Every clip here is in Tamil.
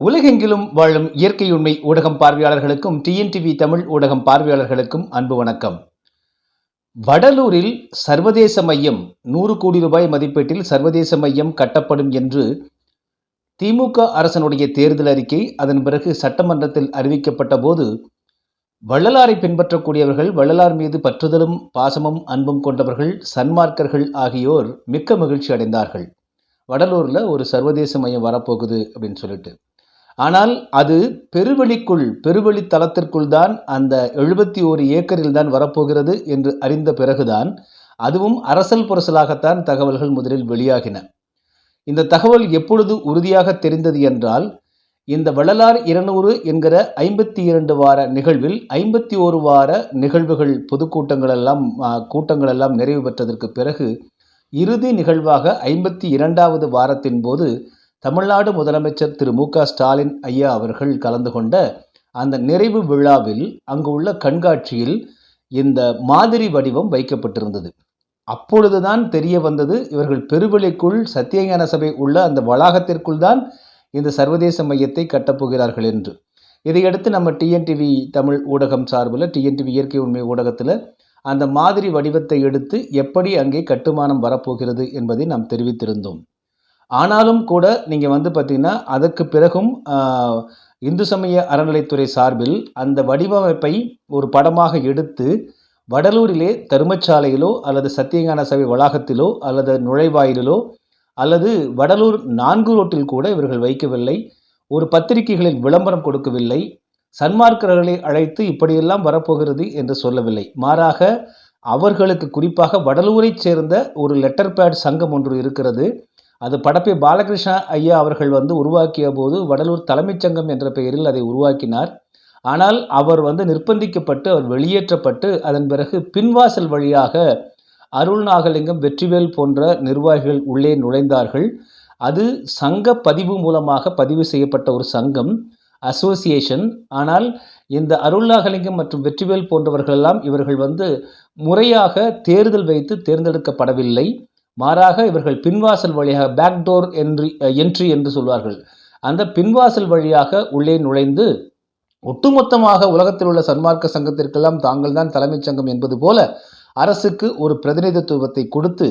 உலகெங்கிலும் வாழும் இயற்கை உண்மை ஊடகம் பார்வையாளர்களுக்கும் டிஎன்டிவி தமிழ் ஊடகம் பார்வையாளர்களுக்கும் அன்பு வணக்கம். வடலூரில் சர்வதேச மையம் நூறு கோடி ரூபாய் மதிப்பீட்டில் சர்வதேச மையம் கட்டப்படும் என்று திமுக அரசனுடைய தேர்தல் அறிக்கை அதன் பிறகு சட்டமன்றத்தில் அறிவிக்கப்பட்ட போது வள்ளலாரை பின்பற்றக்கூடியவர்கள் வள்ளலார் மீது பற்றுதலும் பாசமும் அன்பும் கொண்டவர்கள் சன்மார்க்கர்கள் ஆகியோர் மிக்க மகிழ்ச்சி அடைந்தார்கள். வடலூரில் ஒரு சர்வதேச மையம் வரப்போகுது அப்படின்னு சொல்லிட்டு. ஆனால் அது பெருவெளிக்குள் பெருவெளி தளத்திற்குள் தான் அந்த எழுபத்தி ஓரு ஏக்கரில் தான் வரப்போகிறது என்று அறிந்த பிறகுதான் அதுவும் அரசல் புரசலாகத்தான் தகவல்கள் முதலில் வெளியாகின. இந்த தகவல் எப்பொழுது உறுதியாக தெரிந்தது என்றால் இந்த வள்ளலார் இருநூறு என்கிற ஐம்பத்தி இரண்டு வார நிகழ்வில் ஐம்பத்தி ஒரு வார நிகழ்வுகள் பொதுக்கூட்டங்கள் எல்லாம் கூட்டங்கள் எல்லாம் நிறைவு பெற்றதற்கு பிறகு இறுதி நிகழ்வாக ஐம்பத்தி இரண்டாவது வாரத்தின் போது தமிழ்நாடு முதலமைச்சர் திரு மு க ஸ்டாலின் ஐயா அவர்கள் கலந்து கொண்ட அந்த நிறைவு விழாவில் அங்கு உள்ள கண்காட்சியில் இந்த மாதிரி வடிவம் வைக்கப்பட்டிருந்தது. அப்பொழுதுதான் தெரிய வந்தது இவர்கள் பெருவெளிக்குள் சத்தியஞான சபை உள்ள அந்த வளாகத்திற்குள் தான் இந்த சர்வதேச மையத்தை கட்டப்போகிறார்கள் என்று. இதையடுத்து நம்ம டிஎன்டிவி தமிழ் ஊடகம் சார்பில் டிஎன்டிவி இயற்கை உண்மை ஊடகத்தில் அந்த மாதிரி வடிவத்தை எடுத்து எப்படி அங்கே கட்டுமானம் வரப்போகிறது என்பதை நாம் தெரிவித்திருந்தோம். ஆனாலும் கூட நீங்கள் வந்து பார்த்திங்கன்னா அதற்கு பிறகும் இந்து சமய அறநிலைத்துறை சார்பில் அந்த வடிவமைப்பை ஒரு படமாக எடுத்து வடலூரிலே தருமச்சாலையிலோ அல்லது சத்தியஞான சபை வளாகத்திலோ அல்லது நுழைவாயிலிலோ அல்லது வடலூர் நான்கு ரோட்டில் கூட இவர்கள் வைக்கவில்லை. ஒரு பத்திரிகைகளில் விளம்பரம் கொடுக்கவில்லை. சன்மார்க்கர்களை அழைத்து இப்படியெல்லாம் வரப்போகிறது என்று சொல்லவில்லை. மாறாக அவர்களுக்கு குறிப்பாக வடலூரைச் சேர்ந்த ஒரு லெட்டர் பேட் சங்கம் ஒன்று இருக்கிறது. அது படப்பை பாலகிருஷ்ண ஐயா அவர்கள் வந்து உருவாக்கிய போது வடலூர் தலைமைச் சங்கம் என்ற பெயரில் அதை உருவாக்கினார். ஆனால் அவர் வந்து நிர்பந்திக்கப்பட்டு அவர் வெளியேற்றப்பட்டு அதன் பிறகு பின்வாசல் வழியாக அருள் நாகலிங்கம் வெற்றிவேல் போன்ற நிர்வாகிகள் உள்ளே நுழைந்தார்கள். அது சங்க பதிவு மூலமாக பதிவு செய்யப்பட்ட ஒரு சங்கம் அசோசியேஷன் ஆனால் இந்த அருள் நாகலிங்கம் மற்றும் வெற்றிவேல் போன்றவர்களெல்லாம் இவர்கள் வந்து முறையாக தேர்தல் வைத்து தேர்ந்தெடுக்கப்படவில்லை. மாறாக இவர்கள் பின்வாசல் வழியாக பேக்டோர் என்று என்ட்ரி என்று சொல்வார்கள். அந்த பின்வாசல் வழியாக உள்ளே நுழைந்து ஒட்டுமொத்தமாக உலகத்தில் உள்ள சன்மார்க்க சங்கத்திற்கெல்லாம் தாங்கள் தான் தலைமைச் சங்கம் என்பது போல அரசுக்கு ஒரு பிரதிநிதித்துவத்தை கொடுத்து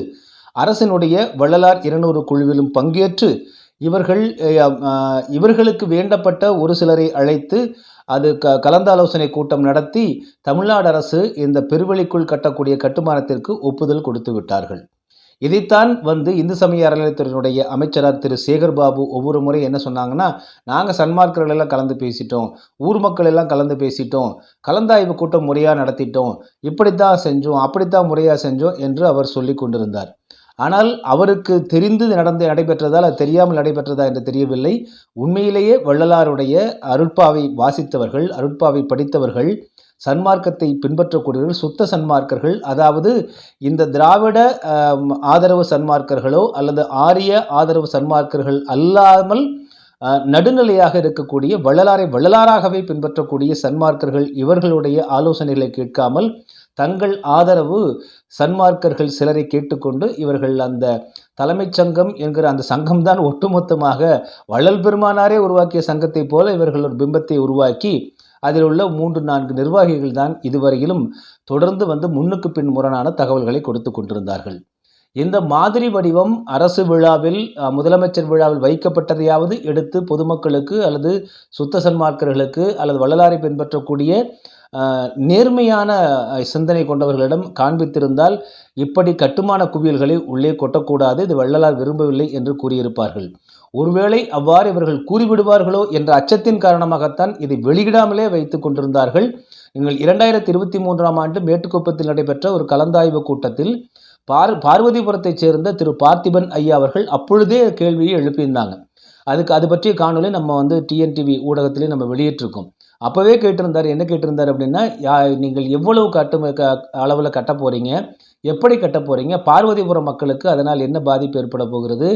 அரசினுடைய வள்ளலார் இருநூறு குழுவிலும் பங்கேற்று இவர்கள் இவர்களுக்கு வேண்டப்பட்ட ஒரு சிலரை அழைத்து அது க கலந்தாலோசனை கூட்டம் நடத்தி தமிழ்நாடு அரசு இந்த பெருவெளிக்குள் கட்டக்கூடிய கட்டுமானத்திற்கு ஒப்புதல் கொடுத்து விட்டார்கள். இதைத்தான் வந்து இந்து சமய அறநிலையத்துறையினுடைய அமைச்சரார் திரு சேகர் பாபு ஒவ்வொரு முறை என்ன சொன்னாங்கன்னா நாங்கள் சன்மார்க்கர்கள் எல்லாம் கலந்து பேசிட்டோம் ஊர் மக்கள் எல்லாம் கலந்து பேசிட்டோம் கலந்தாய்வு கூட்டம் முறையாக நடத்திட்டோம் இப்படித்தான் செஞ்சோம் அப்படித்தான் முறையாக செஞ்சோம் என்று அவர் சொல்லி கொண்டிருந்தார். ஆனால் அவருக்கு தெரிந்து நடந்து நடைபெற்றதால் அது தெரியாமல் நடைபெற்றதா என்று தெரியவில்லை. உண்மையிலேயே வள்ளலாருடைய அருட்பாவை வாசித்தவர்கள் அருட்பாவை படித்தவர்கள் சன்மார்க்கத்தை பின்பற்றக்கூடியவர்கள் சுத்த சன்மார்க்கர்கள் அதாவது இந்த திராவிட ஆதரவு சன்மார்க்கர்களோ அல்லது ஆரிய ஆதரவு சன்மார்க்கர்கள் அல்லாமல் நடுநிலையாக இருக்கக்கூடிய வள்ளலாரை வள்ளலாராகவே பின்பற்றக்கூடிய சன்மார்க்கர்கள் இவர்களுடைய ஆலோசனைகளை கேட்காமல் தங்கள் ஆதரவு சன்மார்க்கர்கள் சிலரை கேட்டுக்கொண்டு இவர்கள் அந்த தலைமைச் சங்கம் என்கிற அந்த சங்கம்தான் ஒட்டுமொத்தமாக வள்ளல் பெருமானாரே உருவாக்கிய சங்கத்தைப் போல இவர்கள் ஒரு பிம்பத்தை உருவாக்கி அதில் உள்ள மூன்று நான்கு நிர்வாகிகள் தான் இதுவரையிலும் தொடர்ந்து வந்து முன்னுக்கு பின் முரணான தகவல்களை கொடுத்து கொண்டிருந்தார்கள். இந்த மாதிரி வடிவம் அரசு விழாவில் முதலமைச்சர் விழாவில் வைக்கப்பட்டதையாவது எடுத்து பொதுமக்களுக்கு அல்லது சுத்த சன்மார்க்கர்களுக்கு அல்லது வள்ளலாரை பின்பற்றக்கூடிய நேர்மையான சிந்தனை கொண்டவர்களிடம் காண்பித்திருந்தால் இப்படி கட்டுமான குவியல்களை உள்ளே கொட்டக்கூடாது. இது வள்ளலார் விரும்பவில்லை என்று கூறியிருப்பார்கள். ஒருவேளை அவ்வாறு இவர்கள் கூறிவிடுவார்களோ என்ற அச்சத்தின் காரணமாகத்தான் இதை வெளியிடாமலே வைத்துக் கொண்டிருந்தார்கள். நீங்கள் இரண்டாயிரத்தி இருபத்தி மூன்றாம் ஆண்டு மேட்டுக்குப்பத்தில் நடைபெற்ற ஒரு கலந்தாய்வு கூட்டத்தில் பார் பார்வதிபுரத்தைச் சேர்ந்த திரு பார்த்திபன் ஐயா அவர்கள் அப்பொழுதே கேள்வியை எழுப்பியிருந்தாங்க. அதுக்கு அது பற்றிய காணொலி நம்ம வந்து டிஎன்டிவி ஊடகத்திலே நம்ம வெளியிட்டிருக்கோம். அப்போவே கேட்டிருந்தார் என்ன கேட்டிருந்தார் அப்படின்னா யா நீங்கள் எவ்வளவு கட்டு க அளவில் கட்ட போகிறீங்க எப்படி கட்ட போகிறீங்க பார்வதிபுரம் மக்களுக்கு அதனால் என்ன பாதிப்பு ஏற்பட போகிறது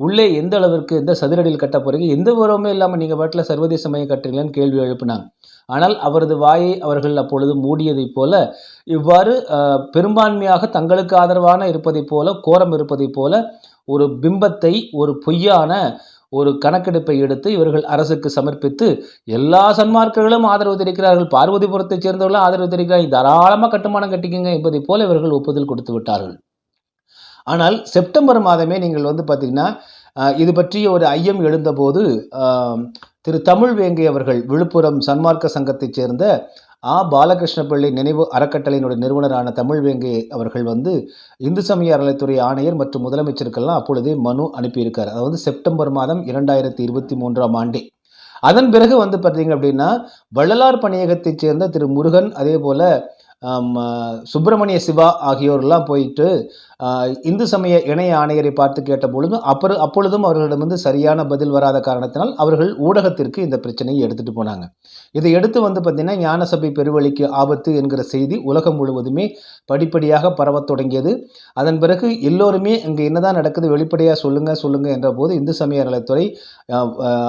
உள்ளே எந்த அளவிற்கு எந்த சதுரடியில் கட்ட போகிறீங்க எந்த விவரமே இல்லாமல் நீங்கள் பாட்டில் சர்வதேச மையம் கட்டுறீங்களான்னு கேள்வி எழுப்பினாங்க. ஆனால் அவரது வாயை அவர்கள் அப்பொழுது மூடியதைப் போல இவ்வாறு பெரும்பான்மையாக தங்களுக்கு ஆதரவான இருப்பதைப் போல கோரம் இருப்பதைப் போல ஒரு பிம்பத்தை ஒரு பொய்யான ஒரு கணக்கெடுப்பை எடுத்து இவர்கள் அரசுக்கு சமர்ப்பித்து எல்லா சன்மார்க்கர்களும் ஆதரவு தெரிவிக்கிறார்கள். பார்வதிபுரத்தைச் சேர்ந்தவர்களும் ஆதரவு தெரிவிக்கிறார்கள். தாராளமாக கட்டுமானம் கட்டிக்கங்க என்பதை போல இவர்கள் ஒப்புதல் கொடுத்து விட்டார்கள். ஆனால் செப்டம்பர் மாதமே நீங்கள் வந்து பார்த்தீங்கன்னா இது பற்றிய ஒரு ஐயம் எழுந்தபோது திரு தமிழ் வேங்கை அவர்கள் விழுப்புரம் சன்மார்க்க சங்கத்தைச் சேர்ந்த ஆ. பாலகிருஷ்ண பிள்ளை நினைவு அறக்கட்டளையினுடைய நிறுவனரான தமிழ் வேங்கை அவர்கள் வந்து இந்து சமய அறநிலைத்துறை ஆணையர் மற்றும் முதலமைச்சருக்கெல்லாம் அப்பொழுதே மனு அனுப்பியிருக்கார். அதாவது செப்டம்பர் மாதம் இரண்டாயிரத்தி இருபத்தி மூன்றாம் ஆண்டே. அதன் பிறகு வந்து பார்த்தீங்க அப்படின்னா வள்ளலார் பணியகத்தைச் சேர்ந்த திரு முருகன் அதே போல் சுப்பிரமணிய சிவா ஆகியோரெல்லாம் போயிட்டு இந்து சமய இணை ஆணையரை பார்த்து கேட்ட பொழுதும் அப்பொரு அப்பொழுதும் அவர்களிடம் வந்து சரியான பதில் வராத காரணத்தினால் அவர்கள் ஊடகத்திற்கு இந்த பிரச்சனையை எடுத்துகிட்டு போனாங்க. இதை எடுத்து வந்து பார்த்திங்கன்னா ஞானசபை பெருவழிக்கு ஆபத்து என்கிற செய்தி உலகம் முழுவதுமே படிப்படியாக பரவத் தொடங்கியது. அதன் பிறகு எல்லோருமே இங்கே என்னதான் நடக்குது வெளிப்படையாக சொல்லுங்கள் சொல்லுங்கள் என்ற போது இந்து சமய நலத்துறை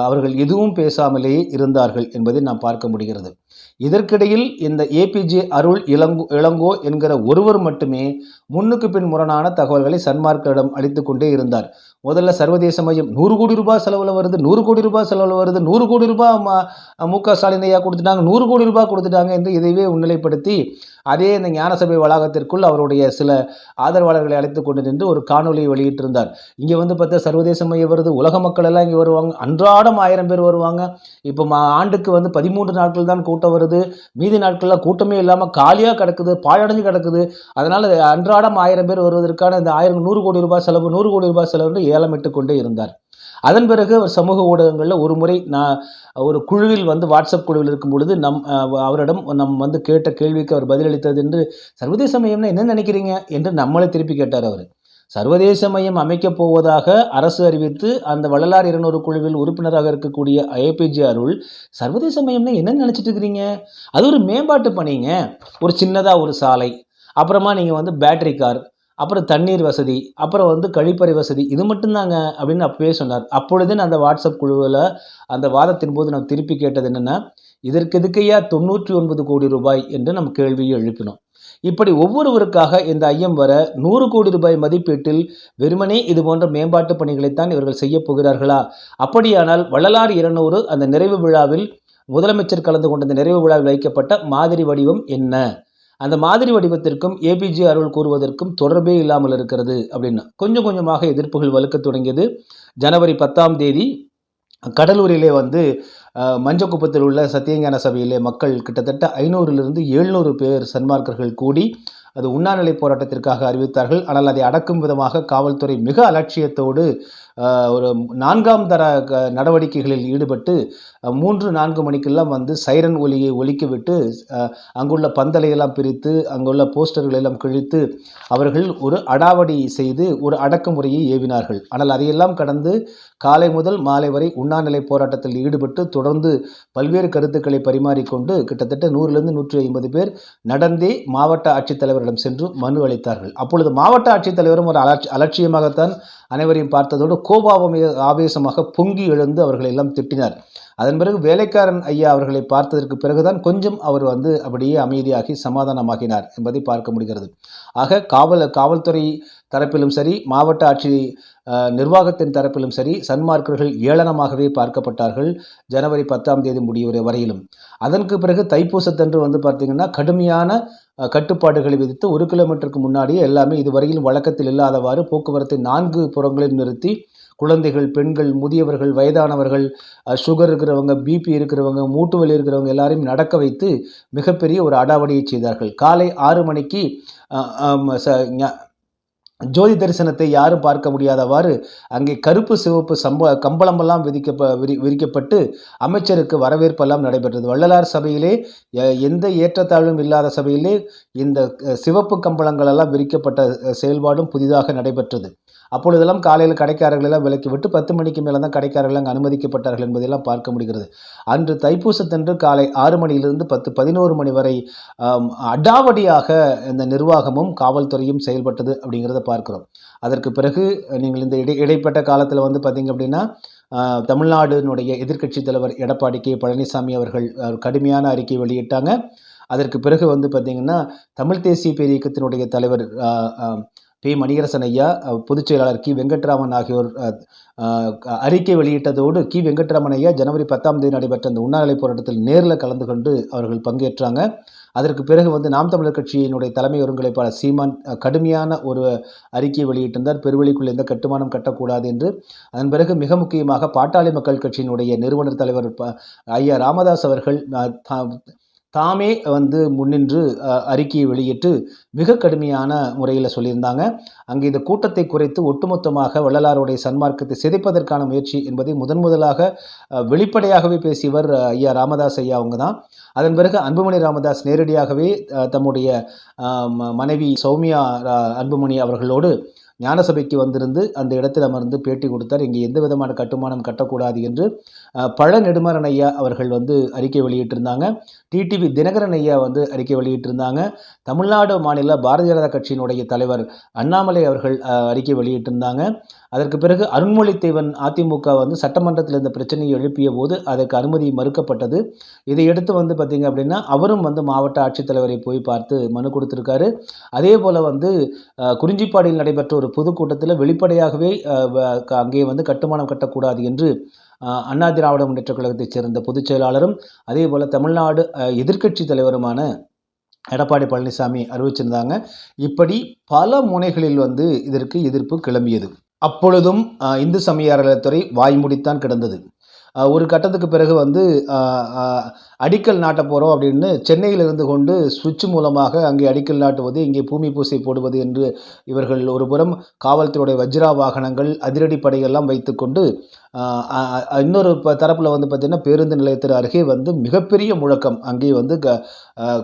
அவர்கள் எதுவும் பேசாமலேயே இருந்தார்கள் என்பதை நாம் பார்க்க முடிகிறது. இதற்கிடையில் இந்த ஏபிஜே அருள் இளங்கோ இளங்கோ என்கிற ஒருவர் மட்டுமே முன்னுக்கு பின் முரணான தகவல்களை சன்மார்க்கரிடம் அளித்து கொண்டே இருந்தார். முதல்ல சர்வதேச மையம். நூறு கோடி ரூபாய் செலவில் வருது நூறு கோடி ரூபாய் செலவில் வருது நூறு கோடி ரூபாய் ம- மு க ஸ்டாலின் ஐயா கொடுத்துட்டாங்க நூறு கோடி ரூபாய் கொடுத்துட்டாங்க என்று இதைவே முன்னிலைப்படுத்தி அதே இந்த ஞானசபை வளாகத்திற்குள் அவருடைய சில ஆதரவாளர்களை அழைத்து கொண்டு நின்று ஒரு காணொலியை வெளியிட்டிருந்தார். இங்கே வந்து பார்த்தா சர்வதேச மையம் வருது உலக மக்கள் எல்லாம் இங்கே வருவாங்க அன்றாடம் ஆயிரம் பேர் வருவாங்க. இப்போ மா ஆண்டுக்கு வந்து பதிமூன்று நாட்கள் தான் கூட்டம் வருது. மீதி நாட்களில் கூட்டமே இல்லாமல் காலியாக கிடக்குது பாழடைஞ்சு கிடக்குது. அதனால் அன்றாடம் ஆயிரம் பேர் வருவதற்கான இந்த ஆயிரம் நூறு கோடி ரூபாய் செலவு நூறு கோடி ரூபாய் செலவு ஏலமிட்டு கொண்டே இருந்தார். அதன் பிறகு அவர் சமூக ஊடகங்களில் ஒரு முறை நான் ஒரு குழுவில் வந்து வாட்ஸ்அப் குழுவில் இருக்கும் பொழுது நம் அவரிடம் நம் வந்து கேட்ட கேள்விக்கு அவர் பதிலளித்தது என்று சர்வதேச மையம்னா என்ன நினைக்கிறீங்க? என்று நம்மளை திருப்பி கேட்டார் அவர். சர்வதேச மையம் அமைக்கப் போவதாக அரசு அறிவித்து அந்த வள்ளலார் இருநூறு குழுவில் உறுப்பினராக இருக்கக்கூடிய ஏபிஜே அருள் சர்வதேச மையம்னா என்ன நினச்சிட்டு இருக்கிறீங்க அது ஒரு மேம்பாட்டு பணிங்க. ஒரு சின்னதாக ஒரு சாலை. அப்புறமா நீங்கள் வந்து பேட்டரி கார் அப்புறம் தண்ணீர் வசதி அப்புறம் வந்து கழிப்பறை வசதி இது மட்டும்தாங்க அப்படின்னு அப்பவே சொன்னார். அப்பொழுது நான் அந்த வாட்ஸ்அப் குழுவில் அந்த வாதத்தின் போது நான் திருப்பி கேட்டது என்னென்னா இதற்கு எதுக்கையா தொண்ணூற்றி ஒன்பது கோடி ரூபாய்? என்று நம் கேள்வியை எழுப்பினோம். இப்படி ஒவ்வொருவருக்காக இந்த ஐயம் வர நூறு கோடி ரூபாய் மதிப்பீட்டில் வெறுமனே இது போன்ற மேம்பாட்டு பணிகளைத்தான் இவர்கள் செய்ய போகிறார்களா? அப்படியானால் வள்ளலார் இருநூறு அந்த நிறைவு விழாவில் முதலமைச்சர் கலந்து கொண்ட இந்த நிறைவு விழாவில் வைக்கப்பட்ட மாதிரி வடிவம் என்ன? அந்த மாதிரி வடிவத்திற்கும் ஏபிஜே அருள் கூறுவதற்கும் தொடர்பே இல்லாமல் இருக்கிறது அப்படின்னு. கொஞ்சம் கொஞ்சமாக எதிர்ப்புகள் வலுக்க தொடங்கியது. ஜனவரி பத்தாம் தேதி கடலூரிலே வந்து மஞ்சக்குப்பத்தில் உள்ள சத்தியஞான சபையிலே மக்கள் கிட்டத்தட்ட ஐநூறிலிருந்து எழுநூறு பேர் சன்மார்க்கர்கள் கூடி அது உண்ணாநிலை போராட்டத்திற்காக அறிவித்தார்கள். ஆனால் அதை அடக்கும் விதமாக காவல்துறை மிக அலட்சியத்தோடு ஒரு நான்காம் தர க- நடவடிக்கைகளில் ஈடுபட்டு மூன்று நான்கு மணிக்கெல்லாம் வந்து சைரன் ஒலியை ஒலிக்கிவிட்டு அங்குள்ள பந்தலை எல்லாம் பிரித்து அங்குள்ள போஸ்டர்களெல்லாம் கிழித்து அவர்கள் ஒரு அடாவடி செய்து ஒரு அடக்குமுறையை ஏவினார்கள். ஆனால் அதையெல்லாம் கடந்து காலை முதல் மாலை வரை உண்ணாநிலை போராட்டத்தில் ஈடுபட்டு தொடர்ந்து பல்வேறு கருத்துக்களை பரிமாறிக்கொண்டு கிட்டத்தட்ட நூறிலிருந்து நூற்றி ஐம்பது பேர் நடந்தே மாவட்ட ஆட்சித்தலைவரிடம் சென்று மனு அளித்தார்கள். அப்பொழுது மாவட்ட ஆட்சித்தலைவரும் ஒரு அலட்சி அலட்சியமாகத்தான் அனைவரையும் பார்த்ததோடு கோபாவமே ஆவேசமாக பொங்கி எழுந்து அவர்களை எல்லாம் திட்டினார். அதன் பிறகு வேலைக்காரன் ஐயா அவர்களை பார்த்ததற்கு பிறகுதான் கொஞ்சம் அவர் வந்து அப்படியே அமைதியாகி சமாதானமாகினார் என்பதை பார்க்க முடிகிறது. ஆக காவல் காவல்துறை தரப்பிலும் சரி மாவட்ட ஆட்சி நிர்வாகத்தின் தரப்பிலும் சரி சன்மார்க்கர்கள் ஏளனமாகவே பார்க்கப்பட்டார்கள் ஜனவரி பத்தாம் தேதி முடிவு வரையிலும். அதற்கு பிறகு தைப்பூசத்தன்று வந்து பார்த்திங்கன்னா கடுமையான கட்டுப்பாடுகளை விதித்து ஒரு கிலோமீட்டருக்கு முன்னாடியே எல்லாமே இதுவரையில் வழக்கத்தில் இல்லாதவாறு போக்குவரத்தை நான்கு புறங்களில் நிறுத்தி குழந்தைகள் பெண்கள் முதியவர்கள் வயதானவர்கள் சுகர் இருக்கிறவங்க பிபி இருக்கிறவங்க மூட்டு வலி இருக்கிறவங்க எல்லாரையும் நடக்க வைத்து மிகப்பெரிய ஒரு அடாவடியை செய்தார்கள். காலை ஆறு மணிக்கு ச- ஜோதி தரிசனத்தை யாரும் பார்க்க முடியாதவாறு அங்கே கருப்பு சிவப்பு சம்ப கம்பளமெல்லாம் விதிக்க விரி விரிக்கப்பட்டு அமைச்சருக்கு வரவேற்பெல்லாம் நடைபெற்றது. வள்ளலார் சபையிலே எந்த ஏற்றத்தாழ்வும் இல்லாத சபையிலே இந்த சிவப்பு கம்பளங்களெல்லாம் விரிக்கப்பட்ட செயல்பாடும் புதிதாக நடைபெற்றது. அப்பொழுதெல்லாம் காலையில் கடைக்காரர்கள் எல்லாம் விலக்கி விட்டு பத்து மணிக்கு மேலே தான் கடைக்காரர்கள் அங்கே அனுமதிக்கப்பட்டார்கள் என்பதையெல்லாம் பார்க்க முடிகிறது. அன்று தைப்பூசத்தன்று காலை ஆறு மணியிலிருந்து பத்து பதினோரு மணி வரை அடாவடியாக இந்த நிர்வாகமும் காவல்துறையும் செயல்பட்டது அப்படிங்கிறத பார்க்கிறோம். அதற்கு பிறகு நீங்கள் இந்த இடை இடைப்பட்ட காலத்தில் வந்து பார்த்தீங்க அப்படின்னா தமிழ்நாடுனுடைய எதிர்க்கட்சி தலைவர் எடப்பாடி கே பழனிசாமி அவர்கள் கடுமையான அறிக்கை வெளியிட்டாங்க. அதற்கு பிறகு வந்து பார்த்தீங்கன்னா தமிழ் தேசிய பேரியக்கத்தினுடைய தலைவர் பி. மணிகரசன் ஐயா பொதுச் செயலாளர் கி. வெங்கட்ராமன் ஆகியோர் அறிக்கை வெளியிட்டதோடு கி. வெங்கட்ராமன் ஐயா ஜனவரி பத்தாம் தேதி நடைபெற்ற அந்த உண்ணாநிலை போராட்டத்தில் நேரில் கலந்து கொண்டு அவர்கள் பங்கேற்றாங்க. அதற்கு பிறகு வந்து நாம் தமிழர் கட்சியினுடைய தலைமை ஒருங்கிணைப்பாளர் சீமான் கடுமையான ஒரு அறிக்கை வெளியிட்டிருந்தார். பெருவெளிக்குள் எந்த கட்டுமானம் கட்டக்கூடாது என்று. அதன் பிறகு மிக முக்கியமாக பாட்டாளி மக்கள் கட்சியினுடைய நிறுவனர் தலைவர் ஐயா ராமதாஸ் அவர்கள் தாமே வந்து முன்னின்று அறிக்கையை வெளியிட்டு மிக கடுமையான முறையில் சொல்லியிருந்தாங்க. அங்கே இந்த கூட்டத்தை குறைத்து ஒட்டுமொத்தமாக வள்ளலாருடைய சன்மார்க்கத்தை சிதைப்பதற்கான முயற்சி என்பதை முதன் முதலாக வெளிப்படையாகவே பேசியவர் ஐயா ராமதாஸ் ஐயா அவங்க தான் அதன் பிறகு அன்புமணி ராமதாஸ் நேரடியாகவே தம்முடைய ம- மனைவி சௌமியா அன்புமணி அவர்களோடு ஞானசபைக்கு வந்திருந்து அந்த இடத்தில் அமர்ந்து பேட்டி கொடுத்தார். இங்கே எந்த விதமான கட்டுமானம் கட்டக்கூடாது என்று பழ நெடுமாறன் ஐயா அவர்கள் வந்து அறிக்கை வெளியிட்டிருந்தாங்க. டிடிவி தினகரன் ஐயா வந்து அறிக்கை வெளியிட்டிருந்தாங்க. தமிழ்நாடு மாநில பாரதிய ஜனதா கட்சியினுடைய தலைவர் அண்ணாமலை அவர்கள் அறிக்கை வெளியிட்டிருந்தாங்க. அதற்கு பிறகு அருண்மொழித்தேவன் அதிமுக வந்து சட்டமன்றத்தில் இந்த பிரச்சனையை எழுப்பிய போது அதற்கு அனுமதி மறுக்கப்பட்டது. இதை எடுத்து வந்து பார்த்தீங்க அப்படின்னா அவரும் வந்து மாவட்ட ஆட்சித்தலைவரை போய் பார்த்து மனு கொடுத்துருக்காரு. அதே போல் வந்து குறிஞ்சிப்பாடியில் நடைபெற்ற ஒரு பொதுக்கூட்டத்தில் வெளிப்படையாகவே க- அங்கே வந்து கட்டுமானம் கட்டக்கூடாது என்று அண்ணா திராவிட முன்னேற்ற கழகத்தைச் சேர்ந்த பொதுச் செயலாளரும் அதே போல் தமிழ்நாடு எதிர்க்கட்சி தலைவருமான எடப்பாடி பழனிசாமி அறிவிச்சிருந்தாங்க. இப்படி பல முனைகளில் வந்து இதற்கு எதிர்ப்பு கிளம்பியது. அப்பொழுதும் இந்து சமய அறநிலையத்துறை வாய்மூடித்தான் கிடந்தது. ஒரு கட்டத்துக்கு பிறகு வந்து அடிக்கல் நாட்ட போகிறோம் அப்படின்னு சென்னையில் இருந்து கொண்டு சுவிட்ச் மூலமாக அங்கே அடிக்கல் நாட்டுவது இங்கே பூமி பூசை போடுவது என்று இவர்கள் ஒருபுறம் காவல்துறையுடைய வஜ்ரா வாகனங்கள் அதிரடிப்படையெல்லாம் வைத்துக்கொண்டு இன்னொரு ப தரப்பில் வந்து பார்த்திங்கன்னா பேருந்து நிலையத்திற்கு அருகே வந்து மிகப்பெரிய முழக்கம். அங்கே வந்து க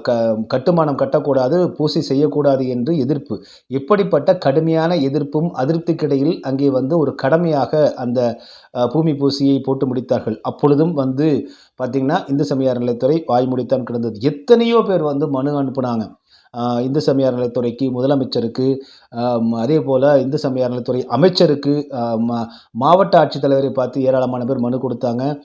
க கட்டுமானம் கட்டக்கூடாது பூசை செய்யக்கூடாது என்று எதிர்ப்பு. இப்படிப்பட்ட கடுமையான எதிர்ப்பும் அதிருப்திக்கிடையில் அங்கே வந்து ஒரு கடமையாக அந்த பூமி பூசியை போட்டு முடித்தார்கள். அப்பொழுதும் வந்து பார்த்திங்கன்னா இந்து சமயார் நிலையத்துறை வாய்மொழித்தான் கிடந்தது. எத்தனையோ பேர் வந்து மனு அனுப்புனாங்க. இந்து சமயார் நிலையத்துறைக்கு முதலமைச்சருக்கு அதே போல் இந்து சமயார் அறநிலைத்துறை அமைச்சருக்கு மா- மாவட்ட ஆட்சித்தலைவரை பார்த்து ஏராளமான பேர் மனு கொடுத்தாங்க.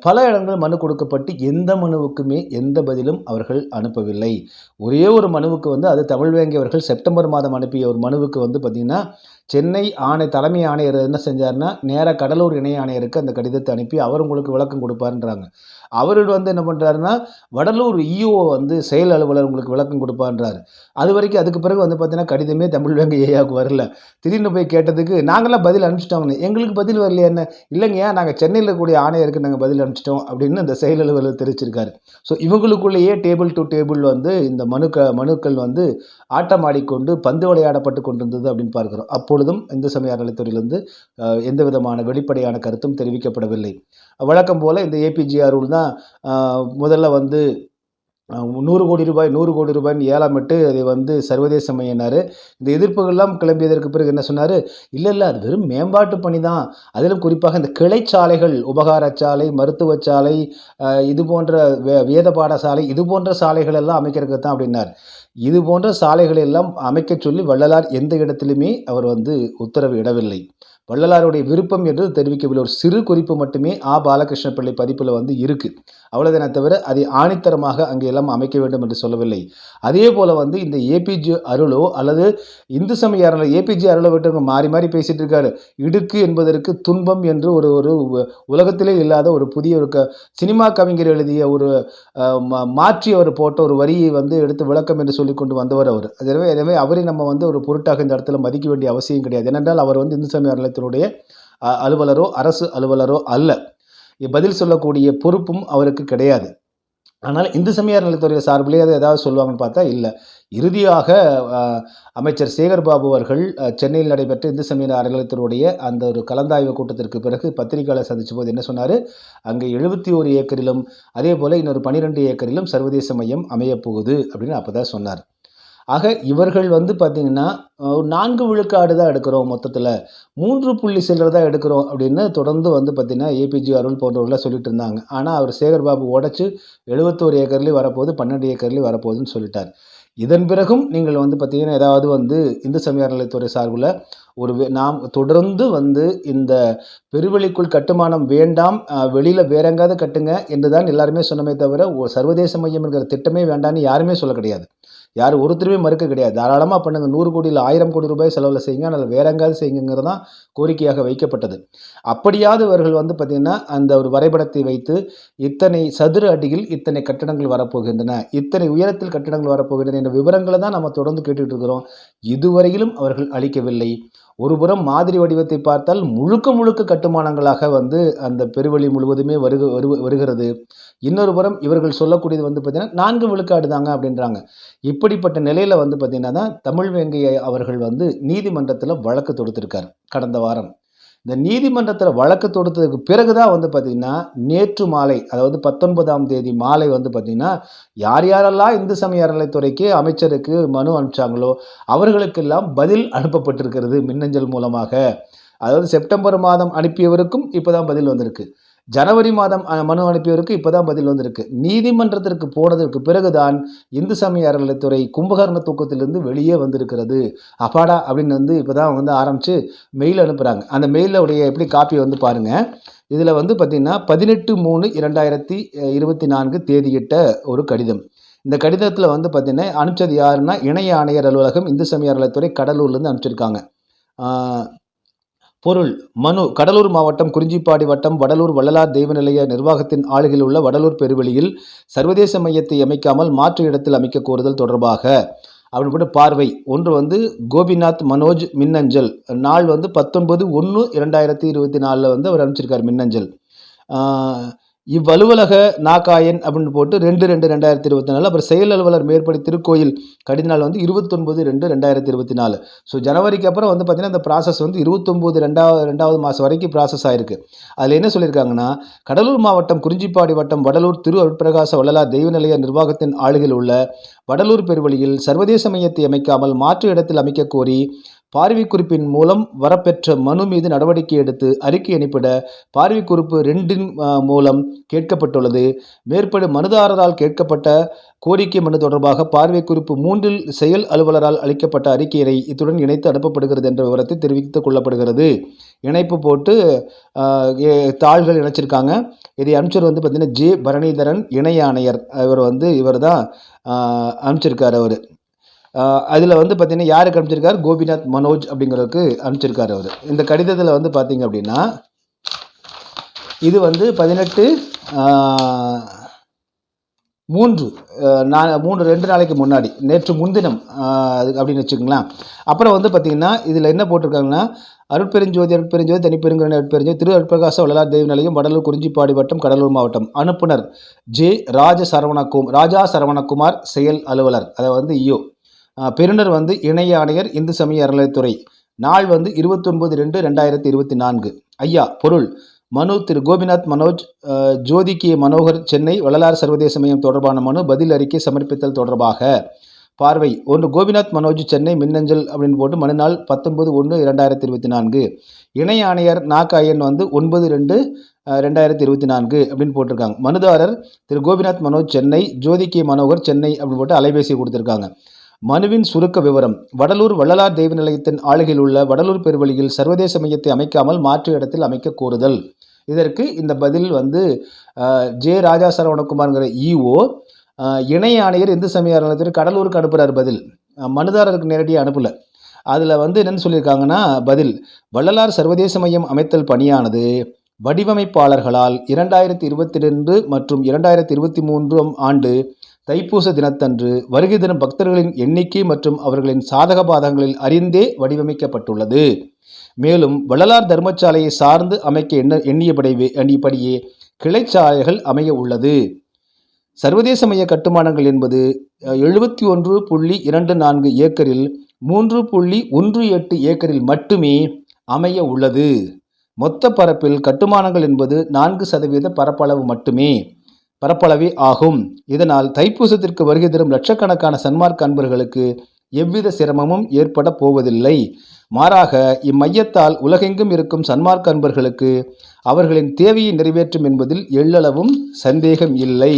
பல இடங்கள் மனு கொடுக்கப்பட்டு எந்த மனுவுக்குமே எந்த பதிலும் அவர்கள் அனுப்பவில்லை. ஒரே ஒரு மனுவுக்கு வந்து அது தமிழ்வேங்கி அவர்கள் செப்டம்பர் மாதம் அனுப்பிய ஒரு மனுவுக்கு வந்து பார்த்திங்கன்னா சென்னை ஆணை தலைமை ஆணையர் என்ன செஞ்சார்னா நேராக கடலூர் இணை ஆணையருக்கு அந்த கடிதத்தை அனுப்பி அவர் உங்களுக்கு விளக்கம் கொடுப்பாருன்றாங்க. அவர் வந்து என்ன பண்ணுறாருன்னா வடலூர் இஓ வந்து செயல் அலுவலர் உங்களுக்கு விளக்கம் கொடுப்பான்றாரு. அது வரைக்கும் அதுக்கு பிறகு வந்து பார்த்தீங்கன்னா கடிதமே தமிழ்வேங்கி ஏயாவுக்கு வரல. திடீர்னு போய் கேட்டதுக்கு நாங்களாம் பதில் அனுப்பிச்சிட்டோங்க எங்களுக்கு பதில் வரலையா என்ன? இல்லைங்கய்யா நாங்கள் சென்னையில் கூடிய ஆணையருக்கு நாங்கள் பதில் அனுப்பிச்சிட்டோம் அப்படின்னு அந்த செயல் அலுவலர் தெரிவிச்சிருக்காரு. ஸோ இவங்களுக்குள்ளேயே டேபிள் டு டேபிள் வந்து இந்த மனுக்க மனுக்கள் வந்து ஆட்டம் ஆடிக்கொண்டு பந்து விளையாடப்பட்டு கொண்டிருந்தது அப்படின்னு பார்க்கிறோம். அப்பொழுதும் இந்து சமய அறநிலைத்துறையிலிருந்து எந்த விதமான வெளிப்படையான கருத்தும் தெரிவிக்கப்படவில்லை. வழக்கம் போல் இந்த ஏபிஜே அருள் தான் முதல்ல வந்து நூறு கோடி ரூபாய் நூறு கோடி ரூபாய்னு ஏலமிட்டு அதை வந்து சர்வதேசமயனார் இந்த எதிர்ப்புகள்லாம் கிளம்பியதற்கு பிறகு என்ன சொன்னார்? இல்லை இல்லை அது வெறும் மேம்பாட்டு பணி தான். அதிலும் குறிப்பாக இந்த கிளைச்சாலைகள் உபகாரச்சாலை மருத்துவச்சாலை இது போன்ற வே வேத பாடசாலை இது போன்ற சாலைகள் எல்லாம் அமைக்கிறதுக்கு தான் அப்படின்னார். இது போன்ற சாலைகளை எல்லாம் அமைக்கச் சொல்லி வள்ளலார் எந்த இடத்துலையுமே அவர் வந்து உத்தரவு இடவில்லை. வள்ளலாருடைய விருப்பம் என்று தெரிவிக்கவில்லை. ஒரு சிறு குறிப்பு மட்டுமே ஆ. பாலகிருஷ்ண பிள்ளை பதிப்பில் வந்து இருக்குது அவ்வளோதானே தவிர அதை ஆணித்தரமாக அங்கே எல்லாம் அமைக்க வேண்டும் என்று சொல்லவில்லை. அதே போல் வந்து இந்த ஏபிஜி அருளோ அல்லது இந்து சமய அருளோ ஏபிஜி அருளை விட்டு மாறி மாறி பேசிட்டு இருக்காரு. இடுக்கு என்பதற்கு துன்பம் என்று ஒரு ஒரு உலகத்திலே இல்லாத ஒரு புதிய ஒரு க சினிமா கவிஞர் எழுதிய ஒரு மாற்றி அவர் போட்ட ஒரு வரியை வந்து எடுத்து விளக்கம் என்று சொல்லி கொண்டு வந்தவர் அவர். எனவே எனவே அவரை நம்ம வந்து ஒரு பொருட்டாக இந்த இடத்துல மதிக்க வேண்டிய அவசியம் கிடையாது. ஏனென்றால் அவர் வந்து இந்து சமய அருளை நிறுவனத்தினுடைய அலுவலரோ அரசு அலுவலரோ அல்ல. பதில் சொல்லக்கூடிய பொறுப்பும் அவருக்கு கிடையாது. ஆனால் இந்து சமய நலத்துறை சார்பிலே அதை ஏதாவது சொல்லுவாங்கன்னு பார்த்தா இல்லை. இறுதியாக அமைச்சர் சேகர் பாபு அவர்கள் சென்னையில் நடைபெற்ற இந்து சமய அறநிலையத்தினுடைய அந்த ஒரு கலந்தாய்வு கூட்டத்திற்கு பிறகு பத்திரிகையாளர் சந்திச்ச போது என்ன சொன்னார்? அங்கே எழுபத்தி ஒரு ஏக்கரிலும் அதே போல் இன்னொரு பன்னிரெண்டு ஏக்கரிலும் சர்வதேச மையம் அமையப்போகுது அப்படின்னு அப்போ தான் சொன்னார். ஆக இவர்கள் வந்து பார்த்திங்கன்னா ஒரு நான்கு விழுக்காடு தான் எடுக்கிறோம் மொத்தத்தில். மூன்று புள்ளி சில்லறை தான் எடுக்கிறோம் அப்படின்னு தொடர்ந்து வந்து பார்த்திங்கன்னா ஏபிஜி அருள் போன்றவர்களாக சொல்லிட்டு இருந்தாங்க. ஆனால் அவர் சேகர் பாபு உடச்சி எழுபத்தோரு ஏக்கர்லேயும் வரப்போகுது பன்னெண்டு ஏக்கர்லேயும் வரப்போகுதுன்னு சொல்லிட்டார். இதன் பிறகும் நீங்கள் வந்து பார்த்தீங்கன்னா ஏதாவது வந்து இந்து சமய நிலையத்துறை சார்பில் ஒரு நாம் தொடர்ந்து வந்து இந்த பெருவெளிக்குள் கட்டுமானம் வேண்டாம் வெளியில் வேற எங்காவது கட்டுங்க என்று தான் எல்லாருமே சொன்னமே தவிர சர்வதேச மையம் என்கிற திட்டமே வேண்டாம்னு யாருமே சொல்ல கிடையாது. யார் ஒருத்தருமே மறுக்க கிடையாது. தாராளமாக பண்ணுங்கள் நூறு கோடியில் ஆயிரம் கோடி ரூபாய் செலவில் செய்யுங்க. அதில் வேற எங்காவது செய்யுங்கிறது தான் கோரிக்கையாக வைக்கப்பட்டது. அப்படியாவது இவர்கள் வந்து பார்த்திங்கன்னா அந்த ஒரு வரைபடத்தை வைத்து இத்தனை சதுர அடியில் இத்தனை கட்டடங்கள் வரப்போகின்றன இத்தனை உயரத்தில் கட்டடங்கள் வரப்போகின்றன என்ற விவரங்களை தான் நம்ம தொடர்ந்து கேட்டுக்கிட்டு இருக்கிறோம். இதுவரையிலும் அவர்கள் அளிக்கவில்லை. ஒருபுறம் மாதிரி வடிவத்தை பார்த்தால் முழுக்க முழுக்க கட்டுமானங்களாக வந்து அந்த பெருவழி முழுவதுமே வருக வரு வருகிறது. இன்னொரு புறம் இவர்கள் சொல்லக்கூடியது வந்து பார்த்திங்கன்னா நான்கு விழுக்காடு தாங்க அப்படின்றாங்க. இப்படிப்பட்ட நிலையில் வந்து பார்த்திங்கன்னா தான் தமிழ் வெங்கையை அவர்கள் வந்து நீதிமன்றத்தில் வழக்கு தொடுத்திருக்கார். கடந்த வாரம். இந்த நீதிமன்றத்தில் வழக்கு தொடுத்ததுக்கு பிறகு தான் வந்து பார்த்திங்கன்னா நேற்று மாலை அதாவது பத்தொன்பதாம் தேதி மாலை வந்து பார்த்திங்கன்னா யார் யாரெல்லாம் இந்து சமய அறநிலைத்துறைக்கு அமைச்சருக்கு மனு அனுப்பிச்சாங்களோ அவர்களுக்கெல்லாம் பதில் அனுப்பப்பட்டிருக்கிறது மின்னஞ்சல் மூலமாக. அதாவது செப்டம்பர் மாதம் அனுப்பியவருக்கும் இப்போ தான் பதில் வந்திருக்கு. ஜனவரி மாதம் மனு அனுப்பியவருக்கு இப்போ தான் பதில் வந்திருக்கு. நீதிமன்றத்திற்கு போனதற்கு பிறகுதான் இந்து சமய அறநிலைத்துறை கும்பகர்ண தூக்கத்திலிருந்து வெளியே வந்திருக்கிறது. அப்பாடா அப்படின்னு வந்து இப்போ தான் வந்து ஆரம்பித்து மெயில் அனுப்புகிறாங்க அந்த மெயிலில் உடைய எப்படி காப்பி வந்து பாருங்கள் இதில் வந்து பார்த்திங்கன்னா பதினெட்டு மூணு இரண்டாயிரத்தி இருபத்தி நான்கு தேதியிட்ட ஒரு கடிதம். இந்த கடிதத்தில் வந்து பார்த்திங்கன்னா அனுப்பிச்சது யாருன்னா இணைய ஆணையர் அலுவலகம் இந்து சமய அறநிலைத்துறை கடலூர்லேருந்து அனுப்பிச்சிருக்காங்க. பொருள் மனு கடலூர் மாவட்டம் குறிஞ்சிப்பாடி வட்டம் வடலூர் வள்ளலார் தெய்வ நிலைய நிர்வாகத்தின் ஆளுகையில் உள்ள வடலூர் பெருவெளியில் சர்வதேச மையத்தை அமைக்காமல் மாற்று இடத்தில் அமைக்க கோருதல் தொடர்பாக அப்படின்னு கூட பார்வை. ஒன்று வந்து கோபிநாத் மனோஜ் மின்னஞ்சல். நாள் வந்து பத்தொன்பது ஒன்று இரண்டாயிரத்தி இருபத்தி நாலில் வந்து அவர் அனுப்பிச்சிருக்கார் மின்னஞ்சல். இவ்வலுவலக நாகாயன் அப்படின்னு போட்டு ரெண்டு ரெண்டு ரெண்டாயிரத்தி இருபத்தி நாலு அப்புறம் செயல் அலுவலர் மேற்படி திருக்கோயில் கடிநாள் வந்து இருபத்தொன்பது ரெண்டு ரெண்டாயிரத்தி இருபத்தி நாலு. ஸோ ஜனவரிக்கு அப்புறம் வந்து பார்த்திங்கன்னா அந்த ப்ராசஸ் வந்து இருபத்தொம்போது ரெண்டாவது ரெண்டாவது மாதம் வரைக்கும் ப்ராசஸ் ஆயிருக்கு. அதில் என்ன சொல்லியிருக்காங்கன்னா கடலூர் மாவட்டம் குறிஞ்சிப்பாடி வட்டம் வடலூர் திரு அருட்பிரகாச வள்ளலார் தெய்வநிலைய நிர்வாகத்தின் ஆளுகையில் உள்ள வடலூர் பெருவழியில் சர்வதேச மையத்தை அமைக்காமல் மாற்று இடத்தில் அமைக்க கோரி பார்வை குறிப்பின் மூலம் வரப்பெற்ற மனு மீது நடவடிக்கை எடுத்து அறிக்கை அனுப்பிட பார்வை குறிப்பு ரெண்டின் மூலம் கேட்கப்பட்டுள்ளது. மேற்படி மனுதாரரால் கேட்கப்பட்ட கோரிக்கை மனு தொடர்பாக பார்வை குறிப்பு மூன்றில் செயல் அலுவலரால் அளிக்கப்பட்ட அறிக்கையினை இத்துடன் இணைத்து அனுப்பப்படுகிறது என்ற விவரத்தை தெரிவித்துக் கொள்ளப்படுகிறது. இணைப்பு போட்டு தாள்கள் இணைச்சிருக்காங்க. இதை அமைச்சர் வந்து பார்த்தீங்கன்னா ஜே. பரணிதரன் இணை ஆணையர். இவர் வந்து இவர் தான் அமைச்சிருக்கார் அவர். அதில் வந்து பார்த்திங்கன்னா யாருக்கு அனுப்பிச்சிருக்காரு? கோபிநாத் மனோஜ் அப்படிங்கிறதுக்கு அனுப்பிச்சிருக்காரு அவர். இந்த கடிதத்தில் வந்து பார்த்திங்க அப்படின்னா இது வந்து பதினெட்டு மூன்று நான் மூன்று ரெண்டு நாளைக்கு முன்னாடி நேற்று முன்தினம் அது அப்படின்னு வச்சுக்கோங்களேன். அப்புறம் வந்து பார்த்திங்கன்னா இதில் என்ன போட்டிருக்காங்கன்னா அருட்பெருஞ்சோதி அருட்பெருஞ்சோதி தனிப்பெருங்கரணி அருட்பெருஞ்சோதி திரு அருட்பிரகாச வள்ளலார் தெய்வ நிலையம் வடலூர் குறிஞ்சிப்பாடி வட்டம் கடலூர் மாவட்டம். அனுப்புனர் ஜே ராஜ சரவணகுமார் ராஜா சரவணகுமார் செயல் அலுவலர் அதை வந்து இயோ பெறுநர் வந்து இணை ஆணையர் இந்து சமய அறநிலையத்துறை. நாள் வந்து இருபத்தொன்பது ரெண்டு ரெண்டாயிரத்தி இருபத்தி நான்கு. ஐயா பொருள். மனு திரு. கோபிநாத் மனோஜ் ஜோதி கே. மனோகர் சென்னை வள்ளலார் சர்வதேச மையம் தொடர்பான மனு பதில் அறிக்கை சமர்ப்பித்தல் தொடர்பாக. பார்வை. ஒன்று கோபிநாத் மனோஜ் சென்னை மின்னஞ்சல் அப்படின்னு போட்டு மறுநாள் பத்தொன்பது ஒன்று இரண்டாயிரத்தி இருபத்தி நான்கு. இணை ஆணையர் நாகாயன் வந்து ஒன்பது ரெண்டு ரெண்டாயிரத்தி இருபத்தி நான்கு அப்படின்னு போட்டிருக்காங்க. மனுதாரர் திரு. கோபிநாத் மனோஜ் சென்னை ஜோதி கே. மனோகர் சென்னை அப்படின்னு போட்டு அலைபேசி கொடுத்துருக்காங்க. மனுவின் சுருக்க விவரம். வடலூர் வள்ளலார் தெய்வ நிலையத்தின் ஆளுகையில் உள்ள வடலூர் பெருவழியில் சர்வதேச மையத்தை அமைக்காமல் மாற்று இடத்தில் அமைக்க கோருதல். இதற்கு இந்த பதில் வந்து ஜே ராஜா சரவணகுமார்ங்கிற இஓ இணை ஆணையர் இந்து சமய அலுவலகத்திற்கு கடலூருக்கு அனுப்புகிறார் பதில். மனுதாரருக்கு நேரடியாக அனுப்பல. அதில் வந்து என்னன்னு சொல்லியிருக்காங்கன்னா பதில். வள்ளலார் சர்வதேச மையம் அமைத்தல் பணியானது வடிவமைப்பாளர்களால் இரண்டாயிரத்தி இருபத்தி ரெண்டு மற்றும் இரண்டாயிரத்தி இருபத்தி மூன்றாம் ஆண்டு தைப்பூச தினத்தன்று வருகை தரும் பக்தர்களின் எண்ணிக்கை மற்றும் அவர்களின் சாதக பாதங்களில் அறிந்தே வடிவமைக்கப்பட்டுள்ளது. மேலும் வள்ளலார் தர்மசாலையை சார்ந்து அமைக்க எண்ண எண்ணியபடி எண்ணியபடியே கிளைச்சாலைகள் அமைய உள்ளது. சர்வதேச மைய கட்டுமானங்கள் என்பது எழுபத்தி ஒன்று புள்ளி இரண்டு நான்கு ஏக்கரில் மூன்று புள்ளி ஒன்று எட்டு ஏக்கரில் மட்டுமே அமைய உள்ளது. மொத்த பரப்பில் கட்டுமானங்கள் என்பது நான்கு சதவீத பரப்பளவு மட்டுமே. பரப்பளவே ஆகும். இதனால் தைப்பூசத்திற்கு வருகை தரும் லட்சக்கணக்கான சன்மார்க் அன்பர்களுக்கு எவ்வித சிரமமும் ஏற்பட போவதில்லை. மாறாக இம்மையத்தால் உலகெங்கும் இருக்கும் சன்மார்க் அன்பர்களுக்கு அவர்களின் தேவையை நிறைவேற்றும் என்பதில் எள்ளளவும் சந்தேகம் இல்லை.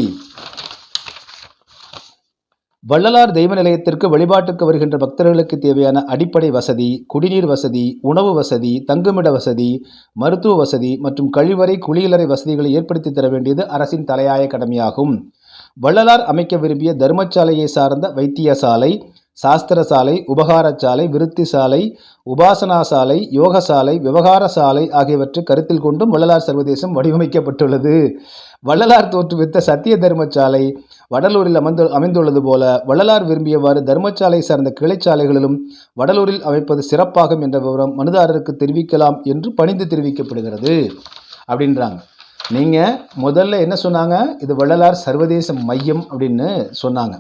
வள்ளலார் தெய்வ நிலையத்திற்கு வழிபாட்டுக்கு வருகின்ற பக்தர்களுக்கு தேவையான அடிப்படை வசதி குடிநீர் வசதி உணவு வசதி தங்குமிட வசதி மருத்துவ வசதி மற்றும் கழிவறை குளியலறை வசதிகளை ஏற்படுத்தி தர வேண்டியது அரசின் தலையாய கடமையாகும். வள்ளலார் அமைக்க விரும்பிய தர்மசாலையை சார்ந்த வைத்தியசாலை சாஸ்திர சாலை உபகார சாலை விருத்தி சாலை உபாசனா சாலை யோக சாலை விவகார சாலை ஆகியவற்றை கருத்தில் கொண்டும் வள்ளலார் சர்வதேசம் வடிவமைக்கப்பட்டுள்ளது. வள்ளலார் தோற்றுவித்த சத்திய தர்மசாலை வடலூரில் அமைந்து அமைந்துள்ளது போல வள்ளலார் விரும்பியவாறு தர்மச்சாலை சார்ந்த கிளைச்சாலைகளிலும் வடலூரில் அமைப்பது சிறப்பாகும் என்ற விவரம் மனுதாரருக்கு தெரிவிக்கலாம் என்று பணிந்து தெரிவிக்கப்படுகிறது. அப்படின்றாங்க. நீங்கள் முதல்ல என்ன சொன்னாங்க? இது வள்ளலார் சர்வதேச மையம் அப்படின்னு சொன்னாங்க.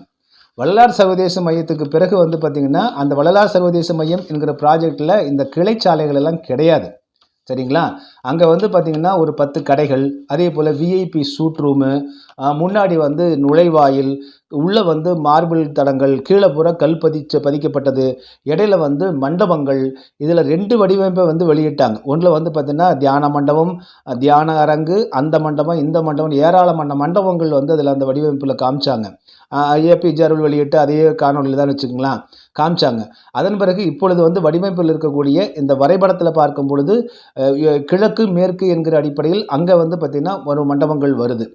வள்ளலார் சர்வதேச மையத்துக்கு பிறகு வந்து பார்த்திங்கன்னா அந்த வள்ளலார் சர்வதேச மையம் என்கிற ப்ராஜெக்டில் இந்த கிளைச்சாலைகள் எல்லாம் கிடையாது. சரிங்களா? அங்கே வந்து பார்த்திங்கன்னா ஒரு பத்து கடைகள் அதே போல் விஐபி சூட் ரூமு முன்னாடி வந்து நுழைவாயில் உள்ளே வந்து மார்பிள் தடங்கள் கீழே பூரா கல் பதிச்ச பதிக்கப்பட்டது. இடையில வந்து மண்டபங்கள். இதில் ரெண்டு வடிவமைப்பை வந்து வெளியிட்டாங்க. ஒன்றில் வந்து பார்த்திங்கன்னா தியான மண்டபம் தியான அரங்கு அந்த மண்டபம் இந்த மண்டபம் ஏராளமான மண்டபங்கள் வந்து அதில் அந்த வடிவமைப்பில் காமிச்சாங்க. ஏபிஜே அருள் வெளியிட்டு அதே காணொலியில் தான் வச்சுக்கோங்களேன் காமிச்சாங்க. அதன் பிறகு இப்பொழுது வந்து வடிவமைப்பில் இருக்கக்கூடிய இந்த வரைபடத்தில் பார்க்கும் பொழுது கிழக்கு மேற்கு என்கிற அடிப்படையில் அங்கே வந்து பார்த்திங்கன்னா ஒரு மண்டபங்கள் வருது.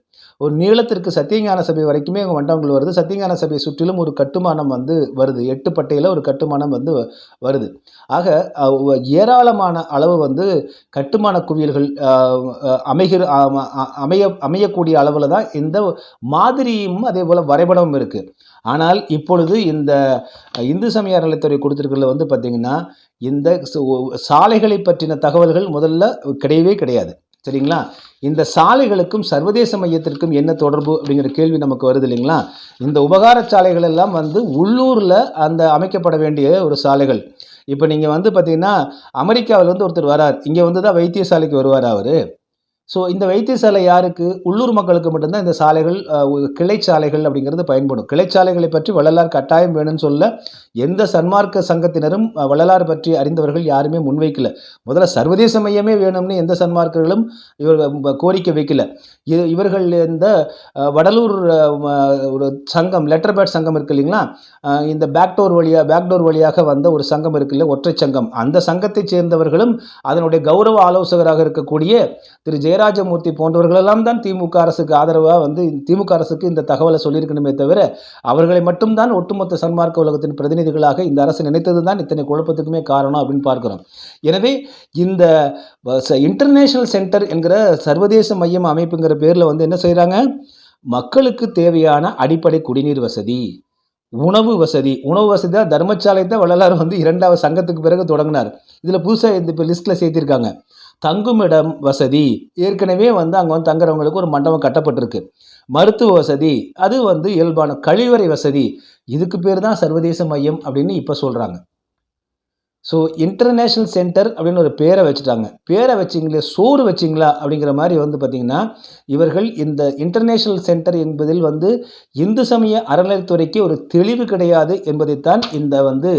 ஒரு நீளத்திற்கு சத்தியஞான சபை வரைக்குமே அங்கே மண்டபங்கள் வருது. சத்தியஞான சபையை சுற்றிலும் ஒரு கட்டுமானம் வந்து வருது. எட்டு பட்டையில் ஒரு கட்டுமானம் வந்து வ- வருது. ஆக ஏராளமான அளவு வந்து கட்டுமான குவியல்கள் அமைகிற அமைய அமையக்கூடிய அளவில் தான் இந்த மாதிரியும் அதே போல் வரைபடமும் இருக்குது ஆனால் இப்பொழுது இந்த இந்து சமய அறநிலைத்துறை கொடுத்துருக்கிறதுல வந்து பார்த்திங்கன்னா இந்த சாலைகளை பற்றின தகவல்கள் முதல்ல கிடையவே கிடையாது. சரிங்களா? இந்த சாலைகளுக்கும் சர்வதேச மையத்திற்கும் என்ன தொடர்பு அப்படிங்கிற கேள்வி நமக்கு வருது இல்லைங்களா? இந்த உபகார சாலைகள் எல்லாம் வந்து உள்ளூரில் அந்த அமைக்கப்பட வேண்டிய ஒரு சாலைகள். இப்போ நீங்கள் வந்து பார்த்தீங்கன்னா அமெரிக்காவில் வந்து ஒருத்தர் வரார். இங்கே வந்து தான் வைத்தியசாலைக்கு வருவார் அவர்? ஸோ இந்த வைத்தியசாலை யாருக்கு? உள்ளூர் மக்களுக்கு மட்டும்தான் இந்த சாலைகள் கிளைச்சாலைகள் கிளை சாலைகள் அப்படிங்கிறது பயன்படும். கிளைச்சாலைகளை பற்றி வள்ளலார் கட்டாயம் வேணும்னு சொல்ல எந்த சன்மார்க்க சங்கத்தினரும் வள்ளலார் பற்றி அறிந்தவர்கள் யாருமே முன்வைக்கல. முதல்ல சர்வதேச மையமே வேணும்னு எந்த சன்மார்க்கர்களும் இவர்கள் கோரிக்கை வைக்கல. இது இவர்கள் இந்த வடலூர் ஒரு சங்கம் லெட்டர் பேட் சங்கம் இருக்கு இல்லைங்களா? இந்த பேக்டோர் வழியாக பேக்டோர் வழியாக வந்த ஒரு சங்கம் இருக்குல்ல ஒற்றை சங்கம். அந்த சங்கத்தைச் சேர்ந்தவர்களும் அதனுடைய கௌரவ ஆலோசகராக இருக்கக்கூடிய திரு. ஜெயராஜமூர்த்தி போன்றவர்களெல்லாம் தான் திமுக அரசுக்கு ஆதரவாக வந்து திமுக அரசுக்கு இந்த தகவலை சொல்லியிருக்கணுமே தவிர அவர்களை மட்டும்தான் ஒட்டுமொத்த சன்மார்க்க உலகத்தின் பிரதிநிதிகளாக இந்த அரசு நினைத்தது தான் இத்தனை குழப்பத்துக்குமே காரணம் அப்படின்னு பார்க்கிறோம். எனவே இந்த இன்டர்நேஷனல் சென்டர் என்கிற சர்வதேச மையம் அமைப்புங்கிற பேரில் வந்து என்ன செய்கிறாங்க மக்களுக்கு தேவையான அடிப்படை குடிநீர் வசதி உணவு வசதி. உணவு வசதி தான் தர்மசாலை தான் வள்ளலார் வந்து இரண்டாவது சங்கத்துக்கு பிறகு தொடங்கினார். இதில் புதுசாக இந்த இப்போ லிஸ்ட்டில் சேர்த்திருக்காங்க. தங்குமிடம் வசதி. ஏற்கனவே வந்து அங்கே வந்து தங்குறவங்களுக்கு ஒரு மண்டபம் கட்டப்பட்டிருக்கு. மருத்துவ வசதி அது வந்து இயல்பான கழிவறை வசதி. இதுக்கு பேர் தான் சர்வதேச மையம் அப்படின்னு இப்போ சொல்கிறாங்க ஸோ இன்டர்நேஷ்னல் சென்டர் அப்படின்னு ஒரு பேரை வச்சுட்டாங்க. பேரை வச்சிங்களே சோறு வச்சிங்களா அப்படிங்கிற மாதிரி வந்து பார்த்திங்கன்னா இவர்கள் இந்த இன்டர்நேஷ்னல் சென்டர் என்பதில் வந்து இந்து சமய அறநிலைத்துறைக்கு ஒரு தெளிவு கிடையாது என்பதைத்தான் இந்த வந்து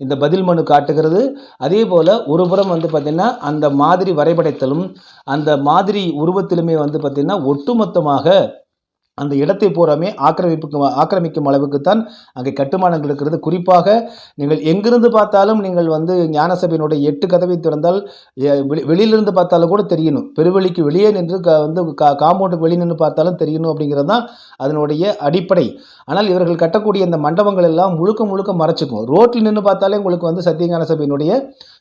இந்த பதில் மனு காட்டுகிறது. அதே போல் ஒரு புறம் வந்து பார்த்திங்கன்னா அந்த மாதிரி வரைபடத்திலும் அந்த மாதிரி உருவத்திலுமே வந்து பார்த்திங்கன்னா ஒட்டுமொத்தமாக அந்த இடத்தை பூராமே ஆக்கிரமிப்புக்கு ஆக்கிரமிக்கும் அளவுக்கு தான் அங்கே கட்டுமானங்கள் இருக்கிறது. குறிப்பாக நீங்கள் எங்கிருந்து பார்த்தாலும் நீங்கள் வந்து ஞானசபையினுடைய எட்டு கதவை திறந்தால் வெளி- வெளியிலிருந்து பார்த்தாலும் கூட தெரியணும். பெருவெளிக்கு வெளியே நின்று க வந்து கா காம்பவுண்டுக்கு வெளியே நின்று பார்த்தாலும் தெரியணும் அப்படிங்கிறது தான் அதனுடைய அடிப்படை. ஆனால் இவர்கள் கட்டக்கூடிய இந்த மண்டபங்கள் எல்லாம் முழுக்க முழுக்க மறைச்சிக்கும். ரோட்டில் நின்று பார்த்தாலே உங்களுக்கு வந்து சத்தியஞான சபையினுடைய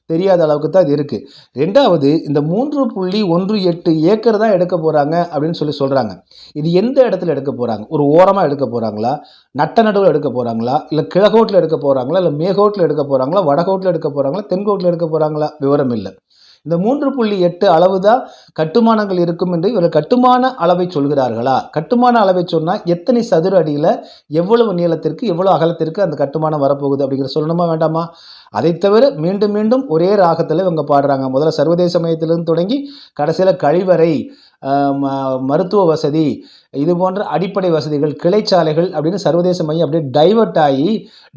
தெரியாத அளவுக்கு தான் இது இருக்குது ரெண்டாவது இந்த மூன்று புள்ளி ஒன்று எட்டு ஏக்கர் தான் எடுக்க போகிறாங்க அப்படின்னு சொல்லி சொல்கிறாங்க இது எந்த இடத்துல எடுக்க போகிறாங்க ஒரு ஓரமாக எடுக்க போகிறாங்களா நட்ட நடுவில் எடுக்க போகிறாங்களா இல்லை கிழக்கோட்டில் எடுக்க போகிறாங்களா இல்லை மேகோட்டில் எடுக்க போகிறாங்களா வடகோட்டில் எடுக்க போகிறாங்களா தென்கோட்டில் எடுக்க போகிறாங்களா விவரம் இல்லை. இந்த மூன்று புள்ளி எட்டு அளவு தான் கட்டுமானங்கள் இருக்கும் என்று இவர்கள் கட்டுமான அளவை சொல்கிறார்களா? கட்டுமான அளவை சொன்னால் எத்தனை சதுர அடியில் எவ்வளவு நீளத்திற்கு எவ்வளோ அகலத்திற்கு அந்த கட்டுமானம் வரப்போகுது அப்படிங்கிற சொல்லணுமா வேண்டாமா? அதை தவிர மீண்டும் மீண்டும் ஒரே ராகத்தில் இவங்க பாடுறாங்க. முதல்ல சர்வதேச மையத்திலிருந்து தொடங்கி கடைசியில் கழிவறை ம- மருத்துவ வசதி இது போன்ற அடிப்படை வசதிகள் கிளைச்சாலைகள் அப்படின்னு சர்வதேச மையம் அப்படியே டைவர்ட் ஆகி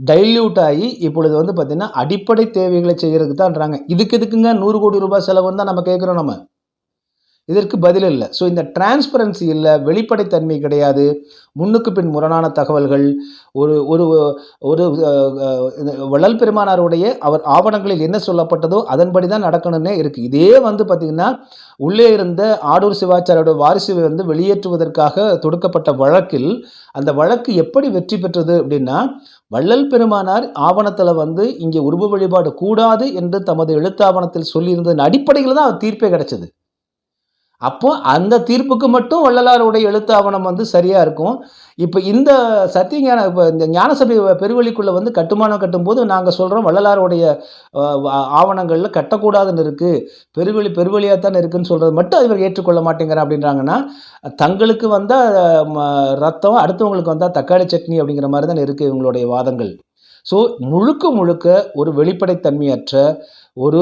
டைல்யூட் ஆகி இப்பொழுது வந்து பார்த்திங்கன்னா அடிப்படை தேவைகளை செய்கிறதுக்கு தான்றாங்க இதுக்கு எதுக்குங்க நூறு கோடி ரூபாய் செலவுன்னு தான் நம்ம கேட்குறோம் நம்ம. இதற்கு பதில் இல்லை. ஸோ இந்த டிரான்ஸ்பரன்சி இல்லை வெளிப்படைத்தன்மை கிடையாது. முன்னுக்கு பின் முரணான தகவல்கள் ஒரு ஒரு ஒரு வள்ளல் பெருமானாருடைய அவர் ஆவணங்களில் என்ன சொல்லப்பட்டதோ அதன்படி தான் நடக்கணும்னே இருக்குது இதே வந்து பார்த்திங்கன்னா உள்ளே இருந்த ஆடூர் சிவாச்சாரியோட வாரிசு வந்து வெளியேற்றுவதற்காக தொடுக்கப்பட்ட வழக்கில் அந்த வழக்கு எப்படி வெற்றி பெற்றது அப்படின்னா வள்ளல் பெருமானார் ஆவணத்தில் வந்து இங்கே உருவ வழிபாடு கூடாது என்று தமது எழுத்தாவணத்தில் சொல்லியிருந்ததன் அடிப்படையில் தான் அவர் தீர்ப்பே கிடைச்சது. அப்போ அந்த தீர்ப்புக்கு மட்டும் வள்ளலாருடைய எழுத்தாவணம் வந்து சரியாக இருக்கும். இப்போ இந்த சத்தியஞான இப்போ இந்த ஞானசபை பெருவழிக்குள்ளே வந்து கட்டுமானம் கட்டும்போது நாங்கள் சொல்கிறோம் வள்ளலாருடைய ஆவணங்களில் கட்டக்கூடாதுன்னு இருக்குது பெருவெளி பெருவழியாக தான் இருக்குன்னு சொல்கிறது மட்டும் இவர் ஏற்றுக்கொள்ள மாட்டேங்கிறார் அப்படின்றாங்கன்னா தங்களுக்கு வந்தால் ரத்தம் அடுத்தவங்களுக்கு வந்தால் தக்காளி சட்னி அப்படிங்கிற மாதிரி தான் இருக்குது இவங்களுடைய வாதங்கள். ஸோ முழுக்க முழுக்க ஒரு வெளிப்படைத்தன்மையற்ற ஒரு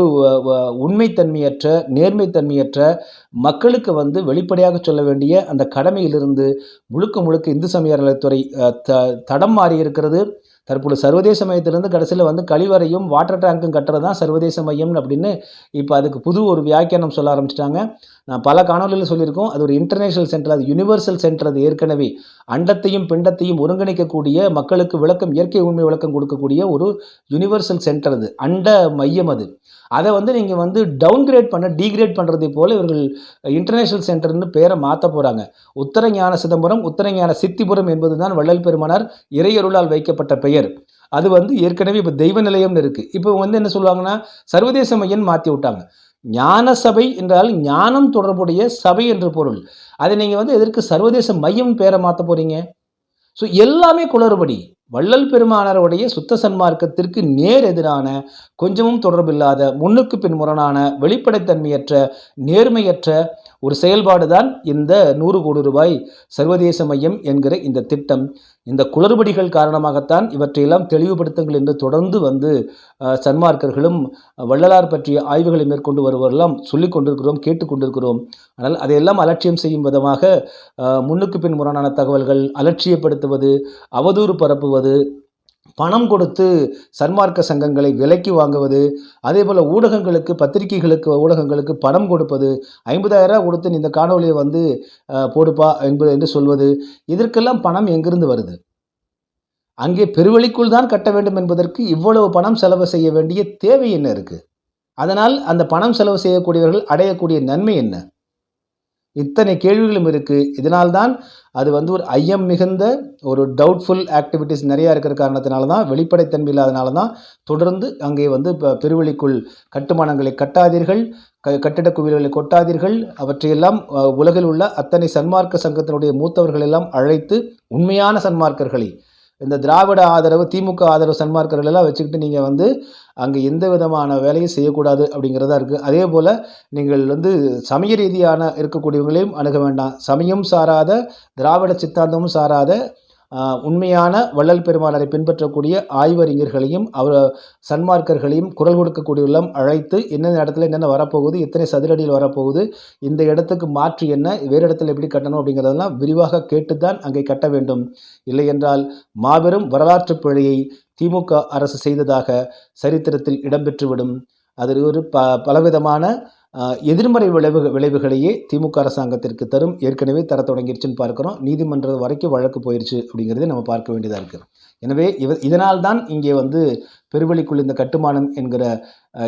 உண்மைத்தன்மையற்ற நேர்மைத்தன்மையற்ற மக்களுக்கு வந்து வெளிப்படையாக சொல்ல வேண்டிய அந்த கடமையிலிருந்து முழுக்க முழுக்க இந்து சமய த தடம் மாறி இருக்கிறது. தற்போது சர்வதேச மையத்திலிருந்து கடைசியில் வந்து கழிவறையும் வாட்டர் டேங்க்கும் கட்டுறது தான் சர்வதேச மையம் அப்படின்னு இப்போ அதுக்கு புது ஒரு வியாக்கியானம் சொல்ல ஆரம்பிச்சிட்டாங்க. நான் பல காணொலியில் சொல்லியிருக்கோம் அது ஒரு இன்டர்நேஷனல் சென்டர் அது யுனிவர்சல் சென்டர் அது ஏற்கனவே அண்டத்தையும் பிண்டத்தையும் ஒருங்கிணைக்கக்கூடிய மக்களுக்கு விளக்கம் இயற்கை உண்மை விளக்கம் கொடுக்கக்கூடிய ஒரு யுனிவர்சல் சென்டர் அது. அண்ட மையம் அது. அதை வந்து நீங்கள் வந்து டவுன்கிரேட் பண்ண டீக்ரேட் பண்ணுறதை போல இவர்கள் இன்டர்நேஷனல் சென்டர்னு பேரை மாற்ற போகிறாங்க உத்தரஞான சிதம்பரம் உத்தரஞான சித்திபுரம் என்பது தான் வள்ளல் பெருமானார் இறையருளால் வைக்கப்பட்ட பெயர். அது வந்து ஏற்கனவே இப்போ தெய்வ நிலையம்னு இருக்குது இப்போ வந்து என்ன சொல்லுவாங்கன்னா சர்வதேச மையம் மாற்றி விட்டாங்க. ஞான சபை என்றால் ஞானம் தொடர்புடைய சபை என்று பொருள். அதை நீங்கள் வந்து எதற்கு சர்வதேச மையம் பேரை மாற்ற போகிறீங்க ஸோ எல்லாமே குளறுபடி. வள்ளல் பெருமானாருடைய சுத்த சன்மார்க்கத்திற்கு நேர் எதிரான கொஞ்சமும் தொடர்பில்லாத முன்னுக்கு பின் முரணான வெளிப்படைத்தன்மையற்ற நேர்மையற்ற ஒரு செயல்பாடு தான் இந்த நூறு கோடி ரூபாய் சர்வதேச மையம் என்கிற இந்த திட்டம். இந்த குளறுபடிகள் காரணமாகத்தான் இவற்றையெல்லாம் தெளிவுபடுத்துங்கள் என்று தொடர்ந்து வந்து சன்மார்க்கர்களும் வள்ளலார் பற்றிய ஆய்வுகளை மேற்கொண்டு வருவரெல்லாம் சொல்லிக் கொண்டிருக்கிறோம் கேட்டுக்கொண்டிருக்கிறோம் ஆனால் அதையெல்லாம் அலட்சியம் செய்யும் விதமாக முன்னுக்கு பின் முரணான தகவல்கள் அலட்சியப்படுத்துவது அவதூறு பரப்புவது பணம் கொடுத்து சன்மார்க்க சங்கங்களை விலைக்கு வாங்குவது அதே போல் ஊடகங்களுக்கு பத்திரிகைகளுக்கு ஊடகங்களுக்கு பணம் கொடுப்பது ஐம்பதாயிரம் கொடுத்து நீ இந்த காணொலியை வந்து போடுப்பா என்பது என்று சொல்வது இதற்கெல்லாம் பணம் எங்கிருந்து வருது? அங்கே பெருவழிக்குள் தான் கட்ட வேண்டும் என்பதற்கு இவ்வளவு பணம் செலவு செய்ய வேண்டிய தேவை என்ன இருக்குது அதனால் அந்த பணம் செலவு செய்யக்கூடியவர்கள் அடையக்கூடிய நன்மை என்ன? இத்தனை கேள்விகளும் இருக்குது இதனால்தான் அது வந்து ஒரு ஐயம் மிகுந்த ஒரு டவுட்ஃபுல் ஆக்டிவிட்டீஸ் நிறையா இருக்கிற காரணத்தினால தான் வெளிப்படைத்தன்மை இல்லாதனால தான் தொடர்ந்து அங்கே வந்து இப்போ பெருவெளிக்குள் கட்டுமானங்களை கட்டாதீர்கள் க கட்டிடக் குவியல்களை கொட்டாதீர்கள். அவற்றையெல்லாம் உலகில் உள்ள அத்தனை சன்மார்க்க சங்கத்தினுடைய மூத்தவர்கள் எல்லாம் அழைத்து உண்மையான சன்மார்க்கர்களை இந்த திராவிட ஆதரவு திமுக ஆதரவு சன்மார்க்கர்கள் எல்லாம் வச்சுக்கிட்டு நீங்கள் வந்து அங்கே எந்த விதமான வேலையும் செய்யக்கூடாது அப்படிங்கிறதா இருக்குது அதே போல் நீங்கள் வந்து சமய ரீதியான இருக்கக்கூடியவங்களையும் அணுக வேண்டாம். சமயம் சாராத திராவிட சித்தாந்தமும் சாராத உண்மையான வள்ளல் பெருமானரை பின்பற்றக்கூடிய ஆய்வறிஞர்களையும் அவர் சன்மார்க்கர்களையும் குரல் கொடுக்கக்கூடியவர்களும் அழைத்து என்னென்ன இடத்துல என்னென்ன வரப்போகுது எத்தனை சதுரடியில் வரப்போகுது இந்த இடத்துக்கு மாற்று என்ன வேறு இடத்துல எப்படி கட்டணும் அப்படிங்கிறதெல்லாம் விரிவாக கேட்டுத்தான் அங்கே கட்ட வேண்டும். இல்லை என்றால் மாபெரும் வரலாற்று பிழையை திமுக அரசு செய்ததாக சரித்திரத்தில் இடம்பெற்றுவிடும். அது ஒரு ப பலவிதமான எதிர்மறை விளைவு விளைவுகளையே திமுக அரசாங்கத்திற்கு தரும். ஏற்கனவே தர தொடங்கிருச்சுன்னு பார்க்குறோம். நீதிமன்றம் வரைக்கும் வழக்கு போயிருச்சு அப்படிங்கிறத நம்ம பார்க்க வேண்டியதாக இருக்குது எனவே இவ இதனால் தான் இங்கே வந்து பெருவெளிக்குள் இந்த கட்டுமானம் என்கிற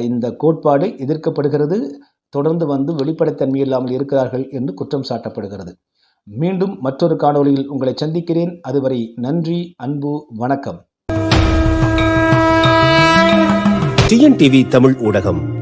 இந்த கோட்பாடு எதிர்க்கப்படுகிறது. தொடர்ந்து வந்து வெளிப்படைத்தன்மை இல்லாமல் இருக்கிறார்கள் என்று குற்றம் சாட்டப்படுகிறது. மீண்டும் மற்றொரு காணொளியில் உங்களை சந்திக்கிறேன். அதுவரை நன்றி அன்பு வணக்கம். டிஎன்டிவி தமிழ் ஊடகம்.